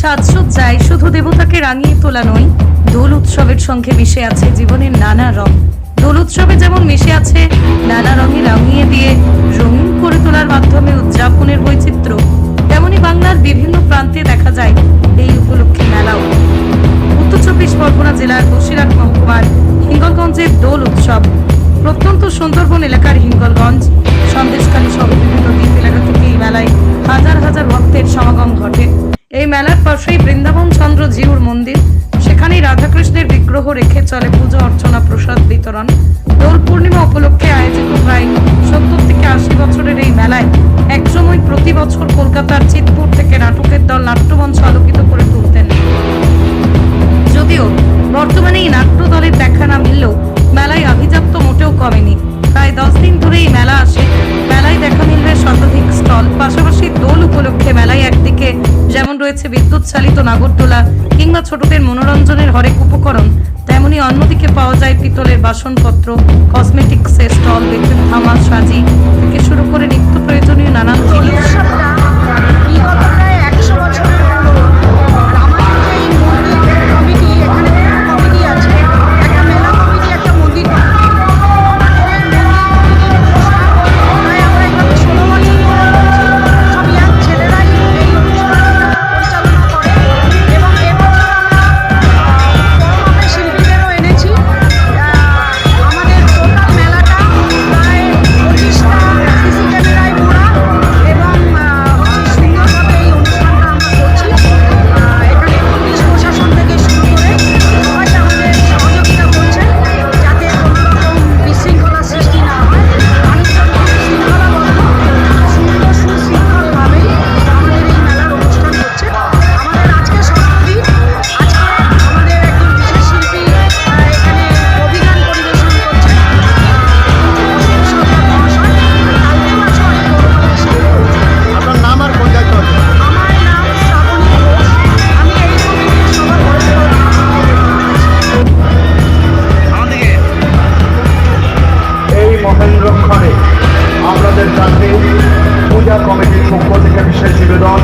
সাজসজ্জায় শুধু দেবতাকে রাঙিয়ে তোলা নয়, দোল উৎসবের সঙ্গে মিশে আছে জীবনের নানা রং। দোল উৎসবে যেমন মিশে আছে নানা রঙে রাঙিয়ে দিয়ে রঙিন করে তোলার মাধ্যমে উদযাপনের বৈচিত্র্য, তেমনি বাংলার বিভিন্ন প্রান্তে দেখা যায় এই উপলক্ষে মেলাও। উত্তর চব্বিশ পরগনা জেলার বসিরহাট মহকুমার হিঙ্গলগঞ্জের দোল উৎসব। প্রত্যন্ত সুন্দরবন এলাকার হিঙ্গলগঞ্জ, সন্দেশখালী সহ বিভিন্ন দ্বীপ এলাকা মেলার পাশেই বৃন্দাবন চন্দ্র জিউর মন্দির। সেখানেই রাধাকৃষ্ণের বিগ্রহ রেখে চলে পুজো, অর্চনা, প্রসাদ, বিতরণ। দোল পূর্ণিমা উপলক্ষে আয়োজিত প্রায় সত্তর থেকে আশি বছরের এই মেলায় একসময় প্রতি বছর কলকাতার চিতপুর থেকে নাটকের দল বিদ্যুৎ চালিত নাগরদোলা কিংবা ছোটদের মনোরঞ্জনের হরেক উপকরণ, তেমনি অন্যদিকে পাওয়া যায় পিতলের বাসনপত্র কসমেটিক্সের স্টল বিদ্যুৎ থামা সাজি থেকে শুরু করে নিত্য প্রয়োজনীয় সংরক্ষণে আপনাদের কাছে পূজা কমিটির পক্ষ থেকে বিশেষ নিবেদন।